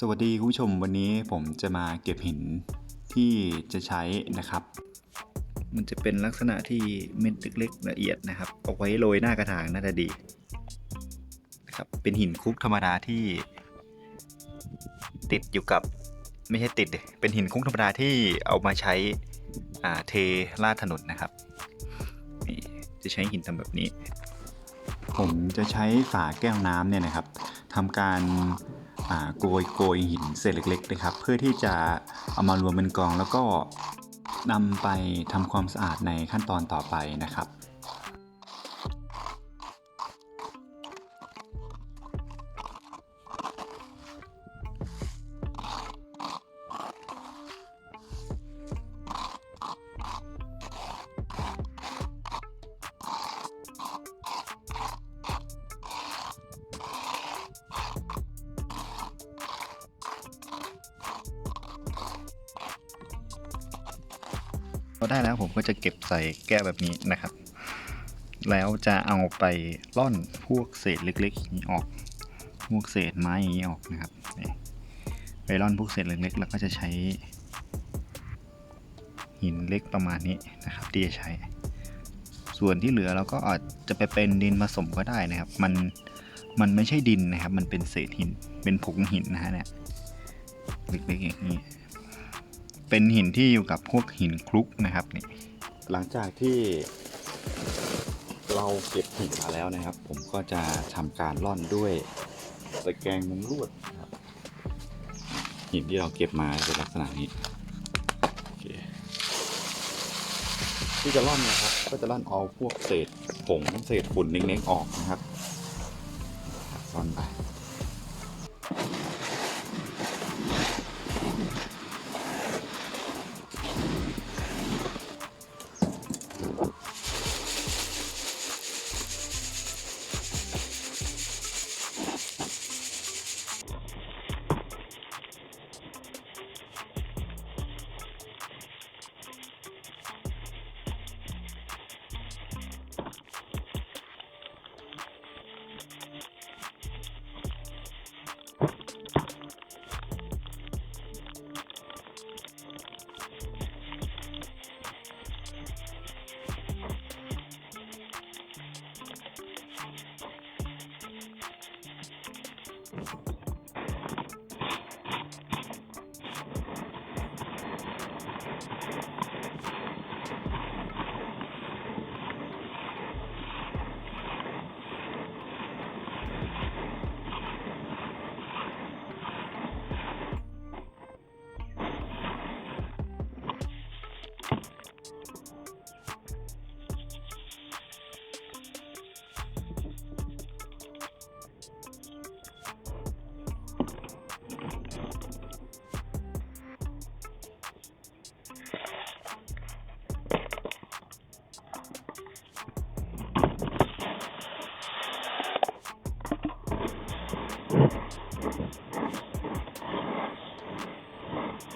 สวัสดีคุณผู้ชมวันนี้ผมจะมาเก็บหินที่จะใช้นะครับ มันจะเป็นลักษณะที่เม็ดเล็กๆละเอียดนะครับ เอาไว้โรยหน้ากระถางน่าจะดีนะครับเป็นหินคุกธรรมดาที่ ติดอยู่กับไม่ใช่ติดเป็นหินคุกธรรมดาที่เอามาใช้อ่าเทลาดถนนนะครับนี่จะใช้หินทำแบบนี้ ผมจะใช้ฝาแก้วน้ำเนี่ยนะครับทำการ โกยโกยหินเศษเล็กๆนะครับ เพื่อที่จะเอามารวมเป็นกองแล้วก็นำไปทำความสะอาดในขั้นตอนต่อไปนะครับ พอได้แล้วผมก็จะเก็บใส่แก้วแบบนี้นะครับ แล้วจะเอาไปร่อนพวกเศษเล็กๆอย่างนี้ออก พวกเศษไม้อย่างนี้ออกนะครับไปร่อนพวกเศษเล็กๆแล้วก็จะใช้ หินเล็กประมาณนี้นะครับที่จะใช้ ส่วนที่เหลือเราก็อาจจะไปเป็นดินผสมก็ได้นะครับ มันมันไม่ใช่ดินนะครับ มันเป็นเศษหินเป็นผงหินนะฮะเนี่ยเล็กๆอย่างนี้ เป็นหินที่อยู่กับพวกหินคลุกนะครับนี่หลังจากที่เราเก็บหินมาแล้วนะครับ ผมก็จะทำการร่อนด้วยตะแกรงมุงลวดนะครับหินที่เราเก็บมาเป็นลักษณะนี้ที่จะร่อนนะครับ ก็จะร่อนเอาพวกเศษผงเศษฝุ่นเล็กๆออกนะครับร่อนไป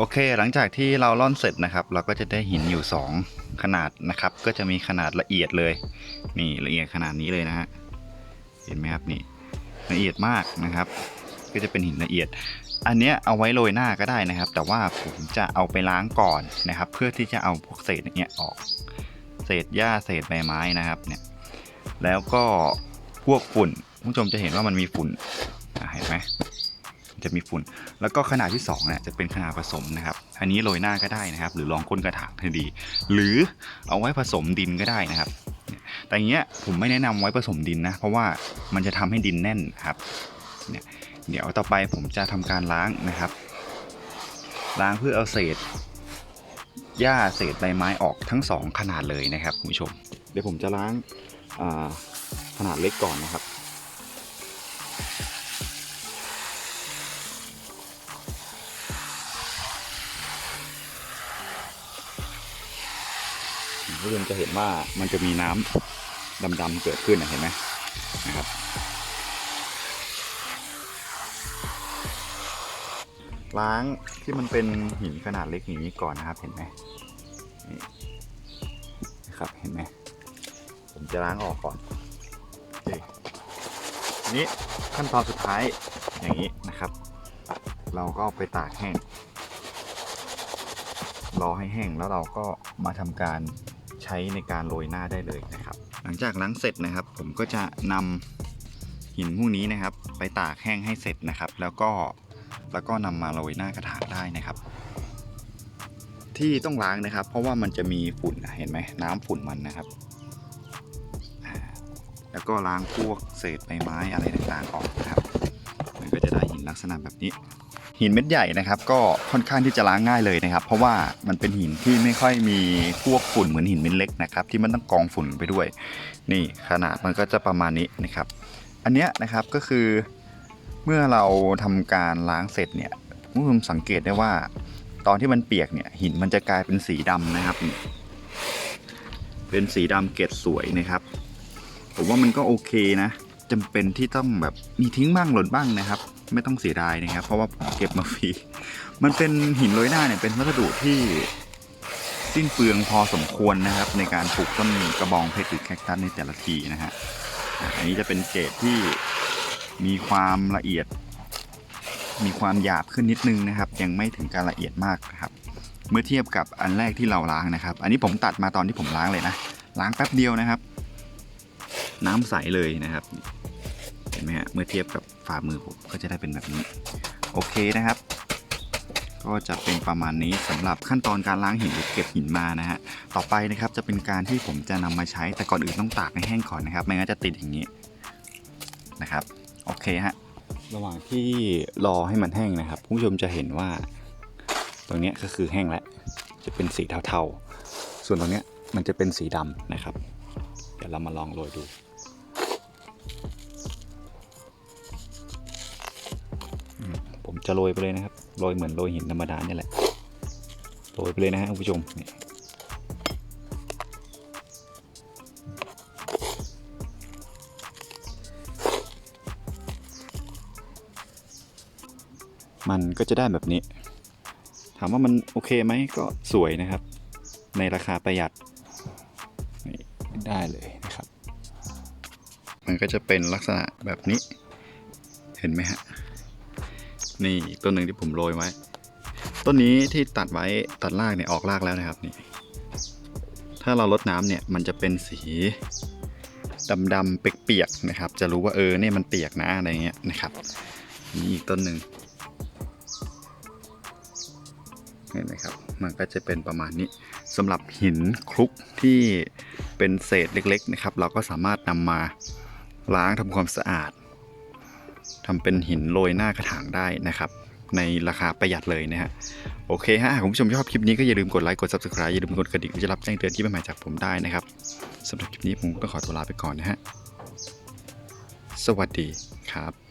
โอเค หลังจากที่เราล่อนเสร็จนะครับ เราก็จะได้หินอยู่ 2 ขนาดนะครับ ก็จะมีขนาดละเอียดเลย นี่ละเอียดขนาดนี้เลยนะฮะ เห็นไหมครับนี่ละเอียดมากนะครับ ก็จะเป็นหินละเอียด อันเนี้ยเอาไว้โรยหน้าก็ได้นะครับ แต่ว่าผมจะเอาไปล้างก่อนนะครับ เพื่อที่จะเอาพวกเศษอย่างเงี้ยออก เศษหญ้าเศษใบไม้นะครับเนี่ย แล้วก็พวกฝุ่นผู้ชมจะเห็นว่ามันมีฝุ่นเห็นไหม จะมีฝุ่น แล้วก็ขนาดที่2เนี่ยจะเป็นขนาดผสมนะครับ อันนี้โรยหน้าก็ได้นะครับ หรือรองก้นกระถางทันดี หรือเอาไว้ผสมดินก็ได้นะครับ แต่อย่างเงี้ยผมไม่แนะนำไว้ผสมดินนะ เพราะว่ามันจะทำให้ดินแน่นครับเนี่ยเดี๋ยวต่อไปผมจะทำการล้างนะครับ ล้างเพื่อเอาเศษหญ้าเศษใบไม้ออกทั้งสองขนาดเลยนะครับคุณผู้ชม เดี๋ยวผมจะล้างขนาดเล็กก่อนนะครับ ผู้ชมจะเห็นว่ามันจะมีน้ำดำๆเกิดขึ้นเห็นไหมนะครับ ล้างที่มันเป็นหินขนาดเล็กอย่างนี้ก่อนนะครับเห็นไหมนี่นะครับเห็นไหมผมจะล้างออกก่อนนี่ขั้นตอนสุดท้ายอย่างนี้นะครับ เราก็ไปตากแห้งรอให้แห้งแล้วเราก็มาทำการ ใช้ในการโรยหน้าได้เลยนะครับ หลังจากล้างเสร็จนะครับ ผมก็จะนำหินพวกนี้นะครับ ไปตากแห้งให้เสร็จนะครับ แล้วก็แล้วก็นำมาโรยหน้ากระถางได้นะครับ ที่ต้องล้างนะครับ เพราะว่ามันจะมีฝุ่นเห็นไหมน้ำฝุ่นมันนะครับ แล้วก็ล้างพวกเศษใบไม้อะไรต่างๆออกนะครับ มันก็จะได้หินลักษณะแบบนี้ หินเม็ดใหญ่นะครับก็ค่อนข้างที่จะล้างง่ายเลยนะครับ เพราะว่ามันเป็นหินที่ไม่ค่อยมีพวกฝุ่นเหมือนหินเม็ดเล็กนะครับที่มันต้องกองฝุ่นไปด้วย นี่ขนาดมันก็จะประมาณนี้นะครับ อันเนี้ยนะครับก็คือเมื่อเราทำการล้างเสร็จเนี่ยผู้ชมสังเกตได้ว่า ตอนที่มันเปียกเนี่ยหินมันจะกลายเป็นสีดำนะครับ เป็นสีดำเกล็ดสวยนะครับผมว่ามันก็โอเคนะจำเป็นที่ต้องแบบมีทิ้งบ้างหล่นบ้างนะครับ ไม่ต้องเสียดายนะครับ เพราะว่าผมเก็บมาฟรีมันเป็นหินโรยหน้าเนี่ยเป็นวัสดุที่สิ้นเปลืองพอสมควรนะครับ ในการปลูกต้นกระบองเพชรหรือแคคตัสในแต่ละทีนะฮะอันนี้จะเป็นเกรดที่มีความละเอียด มีความหยาบขึ้นนิดนึงนะครับ ยังไม่ถึงการละเอียดมากนะครับ เมื่อเทียบกับอันแรกที่เราล้างนะครับ อันนี้ผมตัดมาตอนที่ผมล้างเลยนะล้างแป๊บเดียวนะครับ น้ำใสเลยนะครับ เห็นไหมฮะเมื่อเทียบกับ ฝ่ามือผมก็จะได้เป็นแบบนี้ โอเคนะครับ ก็จะเป็นประมาณนี้สำหรับขั้นตอนการล้างหินหรือเก็บหินมานะฮะต่อไปนะครับจะเป็นการที่ผมจะนำมาใช้แต่ก่อนอื่นต้องตากให้แห้งก่อนนะครับ ไม่งั้นจะติดอย่างนี้นะครับ โอเคฮะระหว่างที่รอให้มันแห้งนะครับผู้ชมจะเห็นว่าตรงนี้ก็คือแห้งแล้วจะเป็นสีเทาๆ ส่วนตรงนี้มันจะเป็นสีดำนะครับ เดี๋ยวเรามาลองโรยดู จะโรยไปเลยนะครับโรยเหมือนโรยหินธรรมดาเนี่ยแหละโรยไปเลยนะฮะคุณผู้ชมนี่มันก็จะได้แบบนี้ ถามว่ามันโอเคไหมก็สวยนะครับ ในราคาประหยัดนี่ได้เลยนะครับ มันก็จะเป็นลักษณะแบบนี้เห็นไหมฮะ นี่อีกต้นหนึ่งที่ผมโรยไว้ ต้นนี้ที่ตัดไว้ตัดรากเนี่ยออกรากแล้วนะครับนี่ ถ้าเราลดน้ำเนี่ยมันจะเป็นสีดำๆเปียกๆนะครับ จะรู้ว่าเออเนี่ยมันเปียกนะอะไรเงี้ยนะครับนี่อีกต้นหนึ่งเห็นไหมครับ มันก็จะเป็นประมาณนี้สำหรับหินคลุกที่เป็นเศษเล็กๆนะครับ เราก็สามารถนำมาล้างทำความสะอาด ทำเป็นหินโรยหน้ากระถางได้นะครับในราคาประหยัดเลยนะฮะโอเคฮะคุณผู้ชมชอบคลิปนี้ก็อย่าลืมกดไลค์กด subscribe อย่าลืมกดกระดิ่งเพื่อจะรับแจ้งเตือนที่ใหม่จากผมได้นะครับสำหรับคลิปนี้ผมก็ขอตัวลาไปก่อนนะฮะสวัสดีครับ